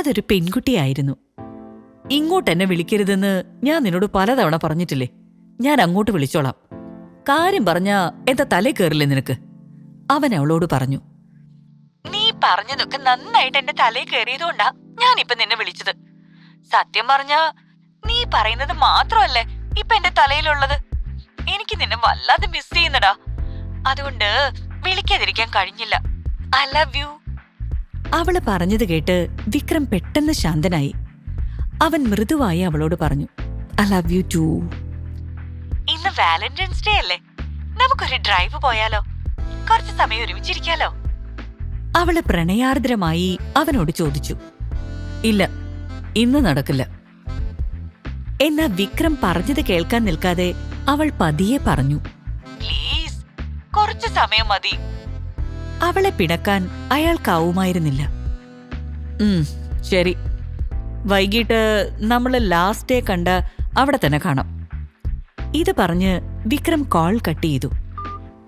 അതൊരു പെൺകുട്ടിയായിരുന്നു. ഇങ്ങോട്ട് എന്നെ വിളിക്കരുതെന്ന് ഞാൻ നിന്നോട് പലതവണ പറഞ്ഞിട്ടില്ലേ? ഞാൻ അങ്ങോട്ട് വിളിച്ചോളാം. കാര്യം പറഞ്ഞാ എന്താ തലേ കയറില്ലേ നിനക്ക്? അവൻ അവളോട് പറഞ്ഞു. നീ പറഞ്ഞതൊക്കെ നന്നായിട്ട് എന്റെ തലയിൽ കയറിയതുകൊണ്ടാ ഞാനിപ്പൊ നിന്നെ വിളിച്ചത്. സത്യം പറഞ്ഞാ നീ പറയുന്നത് മാത്രമല്ലേ ഇപ്പൊ എന്റെ തലയിലുള്ളത്? എനിക്ക് നിന്നെ വല്ലാതെ മിസ് ചെയ്യുന്നടാ. അതുകൊണ്ട് വിളിക്കാതിരിക്കാൻ കഴിഞ്ഞില്ല. ഐ ലവ് യു അവൾ പറഞ്ഞത് കേട്ട് വിക്രം പെട്ടെന്ന് ശാന്തനായി. അവൻ മൃദുവായി അവളോട് പറഞ്ഞു ഐ ലവ് യു ടു ഇന്ന് വാലന്റൈൻസ് ഡേ അല്ലേ? നമുക്കൊരു ഡ്രൈവ് പോയാലോ? കുറച്ച് സമയം ഒരുമിച്ചിരിക്കാലോ? അവൾ പ്രണയാർദ്രമായി അവനോട് ചോദിച്ചു ഇല്ല ഇന്ന് നടക്കില്ല. എന്നാ വിക്രം പറഞ്ഞത് കേൾക്കാൻ നിൽക്കാതെ അവൾ പതിയെ പറഞ്ഞു പ്ലീസ് കുറച്ച് സമയം മതി. അവളെ പിടക്കാൻ അയാൾക്കാവുമായിരുന്നില്ല. ശരി. വൈകിട്ട് നമ്മൾ ലാസ്റ്റ് ഡേ കണ്ട അവിടെ തന്നെ കാണാം. ഇത് പറഞ്ഞ് വിക്രം കോൾ കട്ട് ചെയ്തു.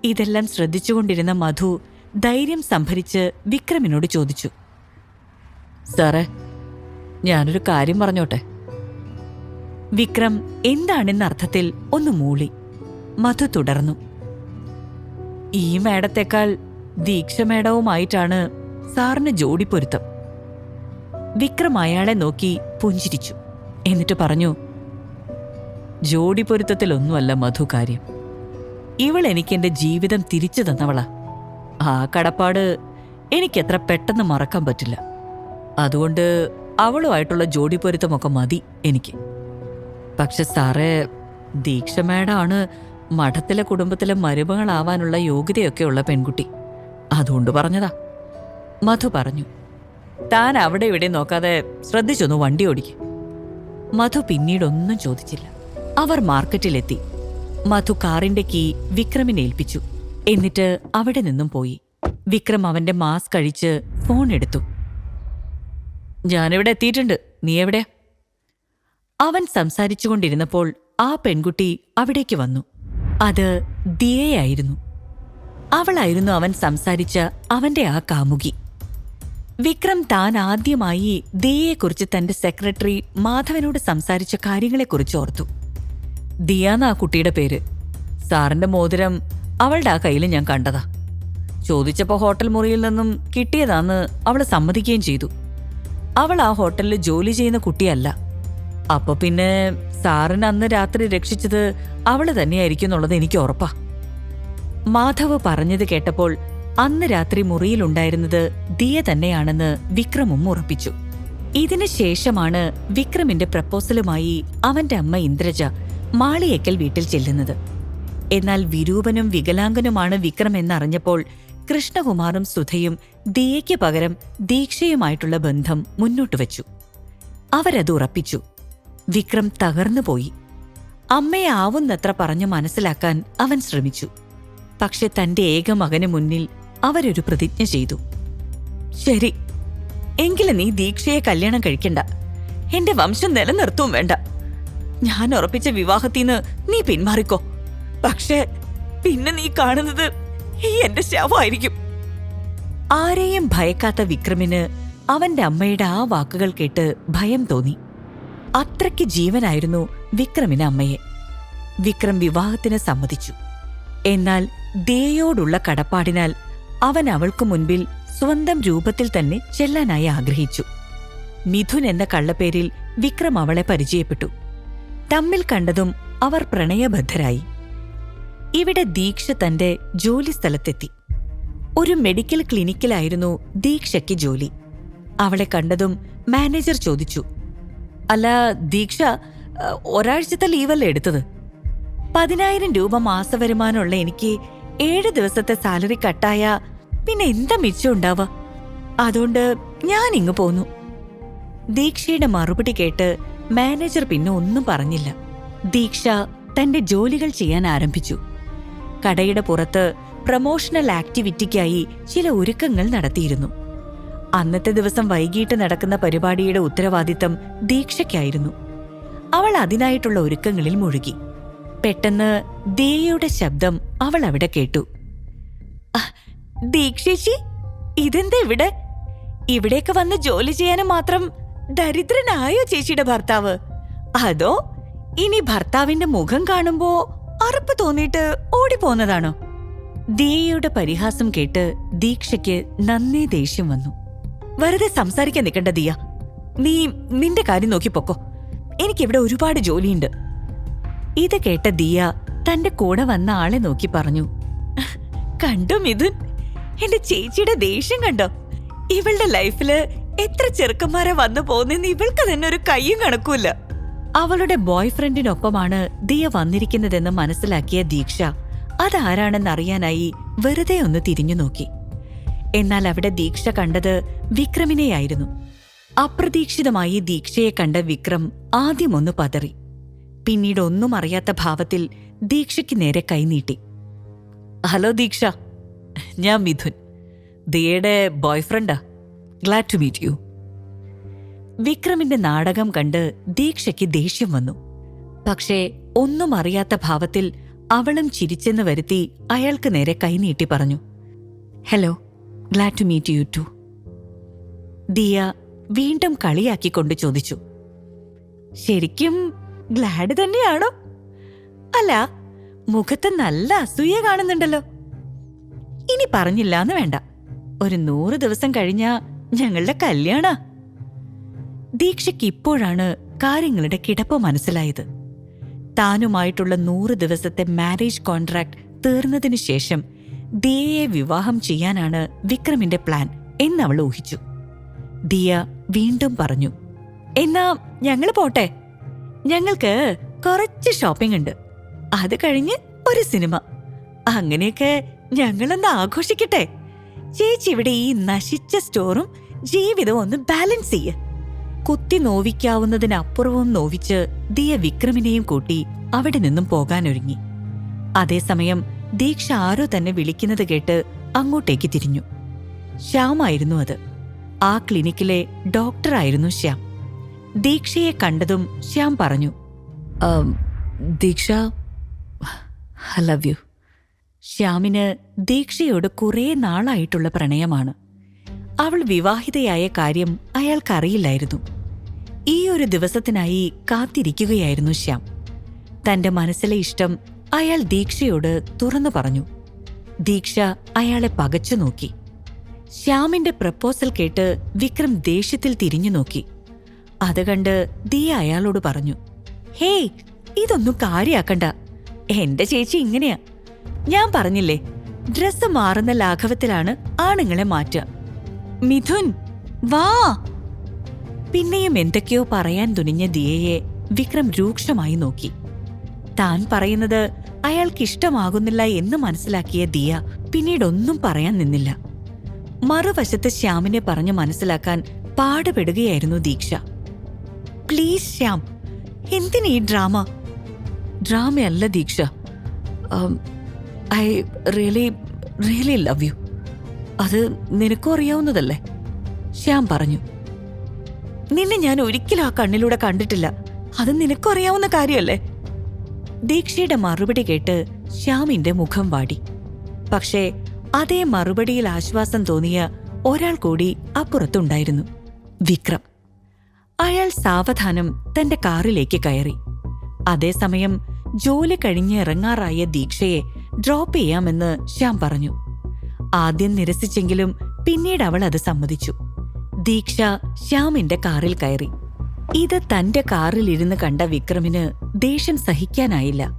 ഇതെല്ലാം ശ്രദ്ധിച്ചുകൊണ്ടിരുന്ന മധു ധൈര്യം സംഭരിച്ച് വിക്രമിനോട് ചോദിച്ചു. സാറേ ഞാനൊരു കാര്യം പറഞ്ഞോട്ടെ? വിക്രം എന്താണെന്ന അർത്ഥത്തിൽ ഒന്ന് മൂളി. മധു തുടർന്നു. ഈ മേഡത്തെക്കാൾ ദീക്ഷ മേഡവുമായിട്ടാണ് സാറിന് ജോഡി പൊരുത്തം. വിക്രം അയാളെ നോക്കി പുഞ്ചിരിച്ചു. എന്നിട്ട് പറഞ്ഞു ജോഡി പൊരുത്തത്തിലൊന്നുമല്ല മധു കാര്യം. ഇവൾ എനിക്ക് എന്റെ ജീവിതം തിരിച്ചു തന്നവളാ. ആ കടപ്പാട് എനിക്കെത്ര പെട്ടെന്ന് മറക്കാൻ പറ്റില്ല. അതുകൊണ്ട് അവളുമായിട്ടുള്ള ജോഡി പൊരുത്തമൊക്കെ മതി എനിക്ക്. പക്ഷെ സാറേ ദീക്ഷ മഠത്തിലെ കുടുംബത്തിലെ മരുമകളാവാനുള്ള യോഗ്യതയൊക്കെയുള്ള പെൺകുട്ടി. അതുകൊണ്ട് പറഞ്ഞതാ. മധു പറഞ്ഞു താൻ അവിടെ ഇവിടെ നോക്കാതെ ശ്രദ്ധിച്ചൊന്നു വണ്ടി ഓടിക്കും. മധു പിന്നീടൊന്നും ചോദിച്ചില്ല. അവർ മാർക്കറ്റിലെത്തി. മധു കാറിന്റെ കീ വിക്രമിനെ ഏൽപ്പിച്ചു. എന്നിട്ട് അവിടെ നിന്നും പോയി. വിക്രം അവന്റെ മാസ്ക് കഴിച്ച് ഫോൺ എടുത്തു. ഞാനിവിടെ എത്തിയിട്ടുണ്ട്. നീ എവിടെ അവൻ സംസാരിച്ചുകൊണ്ടിരുന്നപ്പോൾ ആ പെൺകുട്ടി അവിടേക്ക് വന്നു. അത് ദിയയായിരുന്നു. അവളായിരുന്നു അവൻ സംസാരിച്ച അവന്റെ ആ കാമുകി. വിക്രം താൻ ആദ്യമായി ദിയയെക്കുറിച്ച് തന്റെ സെക്രട്ടറി മാധവനോട് സംസാരിച്ച കാര്യങ്ങളെക്കുറിച്ച് ഓർത്തു. ദിയാന്ന ആ കുട്ടിയുടെ പേര്. സാറിന്റെ മോതിരം അവളുടെ ആ കയ്യിൽ ഞാൻ കണ്ടതാ. ചോദിച്ചപ്പോൾ ഹോട്ടൽ മുറിയിൽ നിന്നും കിട്ടിയതാന്ന് അവൾ സമ്മതിക്കുകയും ചെയ്തു. അവൾ ആ ഹോട്ടലിൽ ജോലി ചെയ്യുന്ന കുട്ടിയല്ല. അപ്പൊ പിന്നെ സാറിന് അന്ന് രാത്രി രക്ഷിച്ചത് അവൾ തന്നെയായിരിക്കും എന്നുള്ളത് എനിക്ക് ഉറപ്പാ. മാധവ് പറഞ്ഞത് കേട്ടപ്പോൾ അന്ന് രാത്രി മുറിയിലുണ്ടായിരുന്നത് ദിയ തന്നെയാണെന്ന് വിക്രമും ഉറപ്പിച്ചു. ഇതിനു ശേഷമാണ് വിക്രമിന്റെ പ്രപ്പോസലുമായി അവന്റെ അമ്മ ഇന്ദ്രജ മാളിയേക്കൽ വീട്ടിൽ ചെല്ലുന്നത്. എന്നാൽ വിരൂപനും വികലാംഗനുമാണ് വിക്രം എന്നറിഞ്ഞപ്പോൾ കൃഷ്ണകുമാറും സുധയും ദിയയ്ക്ക് പകരം ദീക്ഷയുമായിട്ടുള്ള ബന്ധം മുന്നോട്ട് വച്ചു. അവരത് ഉറപ്പിച്ചു. വിക്രം തകർന്നുപോയി. അമ്മയെ ആവുന്നത്ര പറഞ്ഞു മനസ്സിലാക്കാൻ അവൻ ശ്രമിച്ചു. പക്ഷെ തന്റെ ഏക മകന് മുന്നിൽ അവരൊരു പ്രതിജ്ഞ ചെയ്തു. ശരി എങ്കിലും നീ ദീക്ഷയെ കല്യാണം കഴിക്കണ്ട. എന്റെ വംശം നിലനിർത്തും വേണ്ട. ഞാൻ ഉറപ്പിച്ച വിവാഹത്തിന്ന് നീ പിന്മാറിക്കോ. പക്ഷേ പിന്നെ നീ കാണുന്നത് ഈ എന്റെ ശവമായിരിക്കും. ആരെയും ഭയക്കാത്ത വിക്രമിന് അവന്റെ അമ്മയുടെ ആ വാക്കുകൾ കേട്ട് ഭയം തോന്നി. അത്രയ്ക്ക് ജീവനായിരുന്നു വിക്രമിന് അമ്മയെ. വിക്രം വിവാഹത്തിന് സമ്മതിച്ചു. എന്നാൽ ദേയോടുള്ള കടപ്പാടിനാൽ അവൻ അവൾക്കു മുൻപിൽ സ്വന്തം രൂപത്തിൽ തന്നെ ചെല്ലാനായി ആഗ്രഹിച്ചു. മിഥുൻ എന്ന കള്ളപ്പേരിൽ വിക്രം അവളെ പരിചയപ്പെട്ടു. തമ്മിൽ കണ്ടതും അവർ പ്രണയബദ്ധരായി. ഇവിടെ ദീക്ഷ തന്റെ ജോലിസ്ഥലത്തെത്തി. ഒരു മെഡിക്കൽ ക്ലിനിക്കിലായിരുന്നു ദീക്ഷയ്ക്ക് ജോലി. അവളെ കണ്ടതും മാനേജർ ചോദിച്ചു അല്ല ദീക്ഷ ഒരാഴ്ചത്തെ ലീവല്ലേ എടുത്തത്? പതിനായിരം രൂപ മാസവരുമാനമുള്ള എനിക്ക് ഏഴ് ദിവസത്തെ സാലറി കട്ടായ പിന്നെ എന്താ മിച്ചം ഉണ്ടാവുക? അതുകൊണ്ട് ഞാൻ ഇങ്ങ് പോന്നു. ദീക്ഷയുടെ മറുപടി കേട്ട് മാനേജർ പിന്നെ ഒന്നും പറഞ്ഞില്ല. ദീക്ഷ തന്റെ ജോലികൾ ചെയ്യാൻ ആരംഭിച്ചു. കടയുടെ പുറത്ത് പ്രൊമോഷണൽ ആക്ടിവിറ്റിക്കായി ചില ഒരുക്കങ്ങൾ നടത്തിയിരുന്നു. അന്നത്തെ ദിവസം വൈകിട്ട് നടക്കുന്ന പരിപാടിയുടെ ഉത്തരവാദിത്തം ദീക്ഷയ്ക്കായിരുന്നു. അവൾ അതിനായിട്ടുള്ള ഒരുക്കങ്ങളിൽ മുഴുകി. പെട്ടെന്ന് ദേയുടെ ശബ്ദം അവൾ അവിടെ കേട്ടു. "അഹ്, ദീക്ഷേച്ചി ഇതെന്താ ഇവിടെ? ഇവിടേക്ക് വന്ന് ജോലി ചെയ്യാനും മാത്രം ദരിദ്രനായോ ചേച്ചിയുടെ ഭർത്താവ്? അതോ ഇനി ഭർത്താവിന്റെ മുഖം കാണുമ്പോ അറപ്പ് തോന്നിയിട്ട് ഓടിപ്പോന്നതാണോ ദിയയുടെ പരിഹാസം കേട്ട് ദീക്ഷയ്ക്ക് നന്നേ ദേഷ്യം വന്നു. വെറുതെ സംസാരിക്കാൻ നിൽക്കണ്ട ദിയ. നീ നിന്റെ കാര്യം നോക്കിപ്പോക്കോ പൊക്കോ. എനിക്കിവിടെ ഒരുപാട് ജോലിയുണ്ട്. ഇത് കേട്ട ദിയ തന്റെ കൂടെ വന്ന ആളെ നോക്കി പറഞ്ഞു. കണ്ടോ മിഥുൻ? എന്റെ ചേച്ചിയുടെ ദേഷ്യം കണ്ടോ? ഇവളുടെ ലൈഫിൽ എത്ര ചെറുക്കന്മാരെ വന്നു പോകുന്നെന്ന് ഇവൾക്ക് തന്നെ ഒരു കയ്യും കണക്കൂല അവളുടെ ബോയ് ഫ്രണ്ടിനൊപ്പമാണ് ദിയ വന്നിരിക്കുന്നതെന്ന് മനസ്സിലാക്കിയ ദീക്ഷ അതാരാണെന്നറിയാനായി വെറുതെ ഒന്ന് തിരിഞ്ഞു നോക്കി. എന്നാൽ അവിടെ ദീക്ഷ കണ്ടത് വിക്രമിനെയായിരുന്നു. അപ്രതീക്ഷിതമായി ദീക്ഷയെ കണ്ട വിക്രം ആദ്യമൊന്ന് പതറി. പിന്നീട് ഒന്നും അറിയാത്ത ഭാവത്തിൽ ദീക്ഷയ്ക്ക് നേരെ കൈനീട്ടി ഹലോ ദീക്ഷ. ഞാൻ മിഥുൻ. ദിയയുടെ ബോയ്ഫ്രണ്ടാ. ഗ്ലാഡ് ടു മീറ്റ് യു വിക്രമിന്റെ നാടകം കണ്ട് ദീക്ഷയ്ക്ക് ദേഷ്യം വന്നു. പക്ഷേ ഒന്നും അറിയാത്ത ഭാവത്തിൽ അവളും ചിരിച്ചെന്ന് വരുത്തി അയാൾക്ക് നേരെ കൈനീട്ടി പറഞ്ഞു. Hello glad to meet you too Diya വീണ്ടും കളിയാക്കിക്കൊണ്ട് ചോദിച്ചു. ശരിക്കും ഗ്ലാഡ് തന്നെയാണോ? അല്ല മുഖത്ത് നല്ല അസൂയ കാണുന്നുണ്ടല്ലോ. ഇനി പറഞ്ഞില്ലാന്ന് വേണ്ട. ഒരു നൂറ് ദിവസം കഴിഞ്ഞാ ഞങ്ങളുടെ കല്യാണ. ദീക്ഷയ്ക്ക് ഇപ്പോഴാണ് കാര്യങ്ങളുടെ കിടപ്പ് മനസ്സിലായത്. താനുമായിട്ടുള്ള നൂറ് ദിവസത്തെ മാരേജ് കോൺട്രാക്ട് തീർന്നതിനു ശേഷം ദിയയെ വിവാഹം ചെയ്യാനാണ് വിക്രമിന്റെ പ്ലാൻ എന്നവൾ ഊഹിച്ചു. ദിയ വീണ്ടും പറഞ്ഞു എന്നാ ഞങ്ങൾ പോട്ടെ. ഞങ്ങൾക്ക് കുറച്ച് ഷോപ്പിംഗ് ഉണ്ട്. അത് കഴിഞ്ഞ് ഒരു സിനിമ അങ്ങനെയൊക്കെ ഞങ്ങളൊന്ന് ആഘോഷിക്കട്ടെ. ചേച്ചി ഇവിടെ ഈ നശിച്ച സ്റ്റോറും ജീവിതവും ഒന്ന് ബാലൻസ് ചെയ്യ്. കുത്തി നോവിക്കാവുന്നതിനപ്പുറവും നോവിച്ച് ദിയ വിക്രമിനെയും കൂട്ടി അവിടെ നിന്നും പോകാനൊരുങ്ങി. അതേസമയം ദീക്ഷ ആരോ തന്നെ വിളിക്കുന്നത് കേട്ട് അങ്ങോട്ടേക്ക് തിരിഞ്ഞു. ശ്യാമായിരുന്നു അത്. ആ ക്ലിനിക്കിലെ ഡോക്ടറായിരുന്നു ശ്യാം. ദീക്ഷയെ കണ്ടതും ശ്യാം പറഞ്ഞു ദീക്ഷ ഐ ലവ് യു. ശ്യാമിന് ദീക്ഷയോട് കുറേ നാളായിട്ടുള്ള പ്രണയമാണ്. അവൾ വിവാഹിതയായ കാര്യം അയാൾക്കറിയില്ലായിരുന്നു. ഈ ഒരു ദിവസത്തിനായി കാത്തിരിക്കുകയായിരുന്നു ശ്യാം. തന്റെ മനസ്സിലെ ഇഷ്ടം അയാൾ ദീക്ഷയോട് തുറന്നു പറഞ്ഞു. ദീക്ഷ അയാളെ പകച്ചു നോക്കി. ശ്യാമിന്റെ പ്രപ്പോസൽ കേട്ട് വിക്രം ദേഷ്യത്തിൽ തിരിഞ്ഞു നോക്കി. അത് കണ്ട് ദിയ അയാളോട് പറഞ്ഞു ഹേയ് ഇതൊന്നും കാര്യാക്കണ്ട. എന്റെ ചേച്ചി ഇങ്ങനെയാ. ഞാൻ പറഞ്ഞില്ലേ ഡ്രസ്സ് മാറുന്ന ലാഘവത്തിലാണ് ആണുങ്ങളെ മാറ്റുക. മിഥുൻ വാ. പിന്നെയും എന്തൊക്കെയോ പറയാൻ തുനിഞ്ഞ ദിയയെ വിക്രം രൂക്ഷമായി നോക്കി. താൻ പറയുന്നത് അയാൾക്ക് ഇഷ്ടമാകുന്നില്ല എന്ന് മനസ്സിലാക്കിയ ദിയ പിന്നീടൊന്നും പറയാൻ നിന്നില്ല. മറുവശത്ത് ശ്യാമിനെ പറഞ്ഞു മനസ്സിലാക്കാൻ പാടുപെടുകയായിരുന്നു ദീക്ഷ. പ്ലീസ് ശ്യാം എന്തിനാ ഈ drama? ഡ്രാമയല്ല Deeksha. I really really love you. അത് നിനക്കും അറിയാവുന്നതല്ലേ? ശ്യാം പറഞ്ഞു. നിന്നെ ഞാൻ ഒരിക്കലും ആ കണ്ണിലൂടെ കണ്ടിട്ടില്ല. അത് നിനക്കും അറിയാവുന്ന കാര്യമല്ലേ? ദീക്ഷയുടെ മറുപടി കേട്ട് ശ്യാമിന്റെ മുഖം വാടി. പക്ഷേ അതേ മറുപടിയിൽ ആശ്വാസം തോന്നിയ ഒരാൾ കൂടി അപ്പുറത്തുണ്ടായിരുന്നു. വിക്രം. അയാൾ സാവധാനം തന്റെ കാറിലേക്ക് കയറി. അതേസമയം ജോലി കഴിഞ്ഞ് ഇറങ്ങാറായ ദീക്ഷയെ ഡ്രോപ്പ് ചെയ്യാമെന്ന് ശ്യാം പറഞ്ഞു. ആദ്യം നിരസിച്ചെങ്കിലും പിന്നീട് അവൾ അത് സമ്മതിച്ചു. ദീക്ഷ ശ്യാമിന്റെ കാറിൽ കയറി. ഇത് തന്റെ കാറിൽ ഇരുന്ന് കണ്ട വിക്രമിന് ദേഷ്യം സഹിക്കാനായില്ല.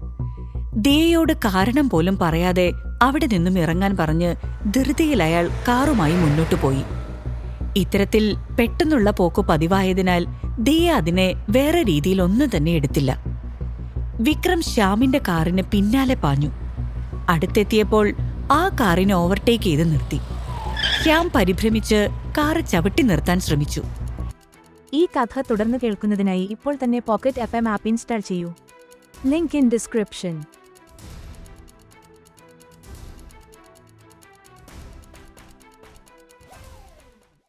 ദിയയോട് കാരണം പോലും പറയാതെ അവിടെ നിന്നും ഇറങ്ങാൻ പറഞ്ഞ് ധൃതിയിൽ അയാൾ കാറുമായി മുന്നോട്ടു പോയി. ഇത്തരത്തിൽ പെട്ടെന്നുള്ള പോക്ക് പതിവായതിനാൽ ദിയ അതിനെ വേറെ രീതിയിൽ ഒന്നും തന്നെ എടുത്തില്ല. വിക്രം ശ്യാമിന്റെ കാറിന് പിന്നാലെ പാഞ്ഞു. അടുത്തെത്തിയപ്പോൾ ആ കാറിനെ ഓവർടേക്ക് ചെയ്ത് നിർത്തി. ശ്യാം പരിഭ്രമിച്ച് കാറ് ചവിട്ടി നിർത്താൻ ശ്രമിച്ചു. ഈ കഥ തുടർന്ന് കേൾക്കുന്നതിനായി ഇപ്പോൾ തന്നെ pocket F M app install ചെയ്യൂ. Link in description.